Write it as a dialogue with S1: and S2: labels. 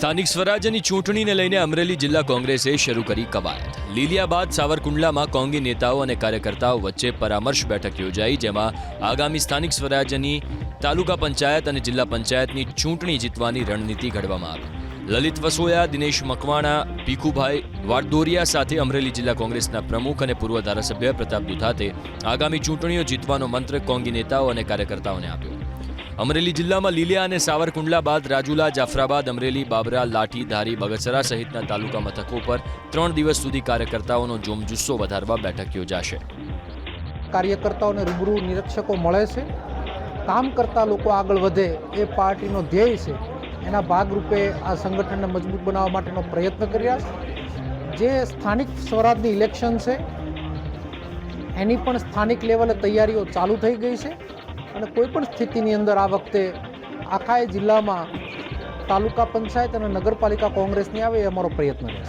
S1: સ્થાનિક સ્વરાજ્યની ચૂંટણીને લઈને અમરેલી જિલ્લા કોંગ્રેસે શરૂ કરી કવાયત. લીલિયાબાદ, સાવરકુંડલામાં કોંગી નેતાઓ અને કાર્યકર્તાઓ વચ્ચે પરામર્શ બેઠક યોજાઈ, જેમાં આગામી સ્થાનિક સ્વરાજ્યની તાલુકા પંચાયત અને જિલ્લા પંચાયતની ચૂંટણી જીતવાની રણનીતિ ઘડવામાં આવી. લલિત વસોયા, દિનેશ મકવાણા, ભીખુભાઈ વાડદોરિયા સાથે અમરેલી જિલ્લા કોંગ્રેસના પ્રમુખ અને પૂર્વ ધારાસભ્ય પ્રતાપ દુધાતે આગામી ચૂંટણીઓ જીતવાનો મંત્ર કોંગી નેતાઓ અને કાર્યકર્તાઓને આપ્યો. અમરેલી જિલ્લામાં લીલિયા અને સાવરકુંડલા બાદ રાજુલા, જાફરાબાદ, અમરેલી, બાબરા, લાઠી, ધારી, બગસરા સહિતના તાલુકા મથકો પર ત્રણ દિવસ સુધી કાર્યકર્તાઓનો જોમજુસ્સો વધારવા બેઠક યોજાશે.
S2: કાર્યકર્તાઓને રૂબરૂ નિરીક્ષકો મળે છે. કામ કરતા લોકો આગળ વધે એ પાર્ટીનો ધ્યેય છે. એના ભાગરૂપે આ સંગઠનને મજબૂત બનાવવા માટેનો પ્રયત્ન કર્યા. છે જે સ્થાનિક સ્વરાજની ઇલેક્શન છે, એની પણ સ્થાનિક લેવલે તૈયારીઓ ચાલુ થઈ ગઈ છે. અને કોઈ પણ સ્થિતિની અંદર આ વખતે આખા જિલ્લામાં તાલુકા પંચાયત અને નગરપાલિકા કોંગ્રેસની આવે એ અમારો પ્રયત્ન રહેશે.